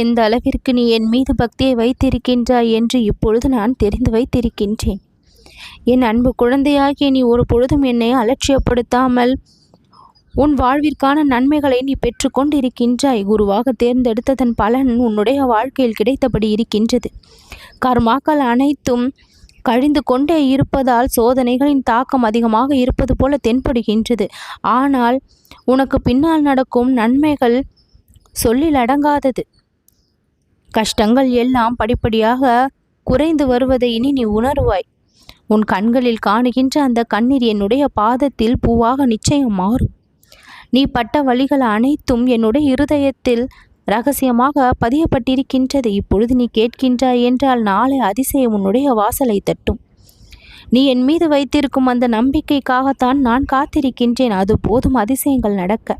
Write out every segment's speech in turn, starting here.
எந்த அளவிற்கு நீ என் மீது பக்தியை வைத்திருக்கின்றாய் என்று இப்பொழுது நான் தெரிந்து வைத்திருக்கின்றேன். என் அன்பு குழந்தையாகிய நீ ஒரு பொழுதும் என்னை அலட்சியப்படுத்தாமல் உன் வாழ்விற்கான நன்மைகளை நீ பெற்றுக்கொண்டிருக்கின்றாய் குருவாக தேர்ந்தெடுத்ததன் பலன் உன்னுடைய வாழ்க்கையில் கிடைத்தபடி இருக்கின்றது. கர்மாக்கள் அனைத்தும் கழிந்து கொண்டே இருப்பதால் சோதனைகளின் தாக்கம் அதிகமாக இருப்பது போல தென்படுகின்றது. ஆனால் உனக்கு பின்னால் நடக்கும் நன்மைகள் சொல்லில் அடங்காதது. கஷ்டங்கள் எல்லாம் படிப்படியாக குறைந்து வருவதை இனி நீ உணர்வாய். உன் கண்களில் காணுகின்ற அந்த கண்ணீர் என்னுடைய பாதத்தில் பூவாக நிச்சயம் மாறும். நீ பட்ட வழிகள் அனைத்தும் என்னுடைய இருதயத்தில் ரகசியமாக பதியப்பட்டிருக்கின்றது. இப்பொழுது நீ கேட்கின்றாய் என்றால் நாளை அதிசயம் உன்னுடைய வாசலை தட்டும். நீ என் மீது வைத்திருக்கும் அந்த நம்பிக்கைக்காகத்தான் நான் காத்திருக்கின்றேன். அது போதும் அதிசயங்கள் நடக்க.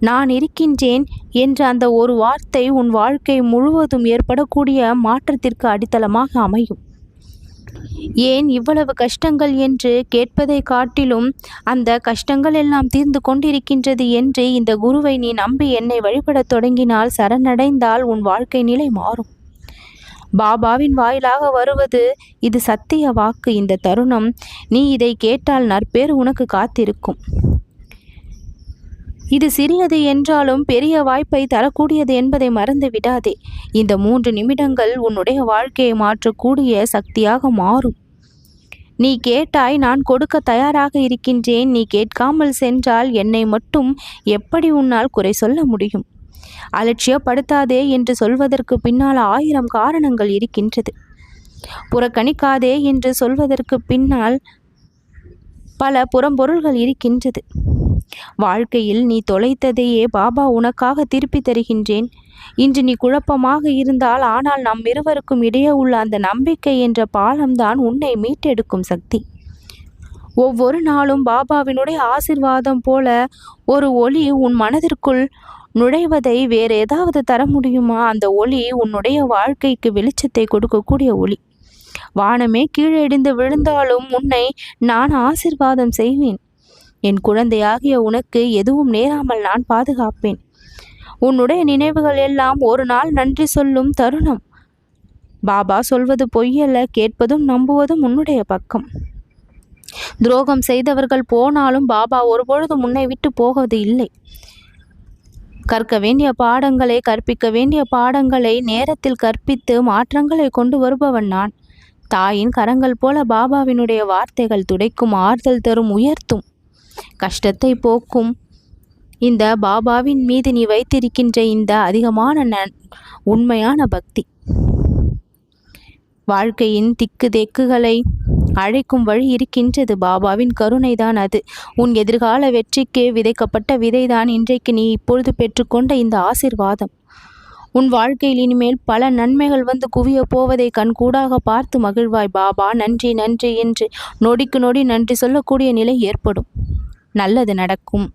நான் இருக்கின்றேன் என்ற அந்த ஒரு வார்த்தை உன் வாழ்க்கை முழுவதும் ஏற்படக்கூடிய மாற்றத்திற்கு அடித்தளமாக அமையும். ஏன் இவ்வளவு கஷ்டங்கள் என்று கேட்பதை காட்டிலும் அந்த கஷ்டங்கள் எல்லாம் தீர்ந்து கொண்டிருக்கின்றது என்று இந்த குருவை நீ நம்பி என்னை வழிபடத் தொடங்கினால் சரணடைந்தால் உன் வாழ்க்கை நிலை மாறும். பாபாவின் வாயிலாக வருவது இது சத்திய வாக்கு. இந்த தருணம் நீ இதை கேட்டால் நற்பேறு உனக்கு காத்திருக்கும். இது சிறியது என்றாலும் பெரிய வாய்ப்பை தரக்கூடியது என்பதை மறந்து விடாதே. இந்த மூன்று நிமிடங்கள் உன்னுடைய வாழ்க்கையை மாற்றக்கூடிய சக்தியாக மாறும். நீ கேட்டாய் நான் கொடுக்க தயாராக இருக்கின்றேன். நீ கேட்காமல் சென்றால் என்னை மட்டும் எப்படி உன்னால் குறை சொல்ல முடியும்? அலட்சியப்படுத்தாதே என்று சொல்வதற்கு பின்னால் ஆயிரம் காரணங்கள் இருக்கின்றது. புறக்கணிக்காதே என்று சொல்வதற்கு பின்னால் பல புறம்பொருள்கள் இருக்கின்றது. வாழ்க்கையில் நீ தொலைத்ததையே பாபா உனக்காக திருப்பி தருகின்றேன். இன்று நீ குழப்பமாக இருந்தால் ஆனால் நம் இருவருக்கும் இடையே உள்ள அந்த நம்பிக்கை என்ற பாலம்தான் உன்னை மீட்டெடுக்கும் சக்தி. ஒவ்வொரு நாளும் பாபாவினுடைய ஆசிர்வாதம் போல ஒரு ஒளி உன் மனதிற்குள் நுழைவதை வேறு ஏதாவது தர முடியுமா? அந்த ஒளி உன்னுடைய வாழ்க்கைக்கு வெளிச்சத்தை கொடுக்கக்கூடிய ஒளி. வானமே கீழே இடிந்து விழுந்தாலும் உன்னை நான் ஆசிர்வாதம் செய்வேன். என் குழந்தையாகிய உனக்கு எதுவும் நேராமல் நான் பாதுகாப்பேன். உன்னுடைய நினைவுகள் எல்லாம் ஒரு நாள் நன்றி சொல்லும் தருணம். பாபா சொல்வது பொய்யல்ல கேட்பதும் நம்புவதும் உன்னுடைய பக்கம். துரோகம் செய்தவர்கள் போனாலும் பாபா ஒருபொழுதும் உன்னை விட்டு போவது இல்லை. கற்க வேண்டிய பாடங்களை கற்பிக்க வேண்டிய பாடங்களை நேரத்தில் கற்பித்து மாற்றங்களை கொண்டு வருபவன் நான். தாயின் கரங்கள் போல பாபாவினுடைய வார்த்தைகள் துடைக்கும் ஆறுதல் தரும் உயர்த்தும். கஷ்டத்தை போக்கும். இந்த பாபாவின் மீது நீ வைத்திருக்கின்ற இந்த அதிகமான ந உண்மையான பக்தி. வாழ்க்கையின் திக்கு தெக்குகளை அழைக்கும் வழி இருக்கின்றது. பாபாவின் கருணைதான் அது. உன் எதிர்கால வெற்றிக்கு விதைக்கப்பட்ட விதைதான் இன்றைக்கு நீ இப்பொழுது பெற்றுக்கொண்ட இந்த ஆசிர்வாதம். உன் வாழ்க்கையில் இனிமேல் பல நன்மைகள் வந்து குவிய போவதை கண்கூடாக பார்த்து மகிழ்வாய் பாபா. நன்றி நன்றி என்று நொடிக்கு நொடி நன்றி சொல்லக்கூடிய நிலை ஏற்படும். நல்லது நடக்கும்.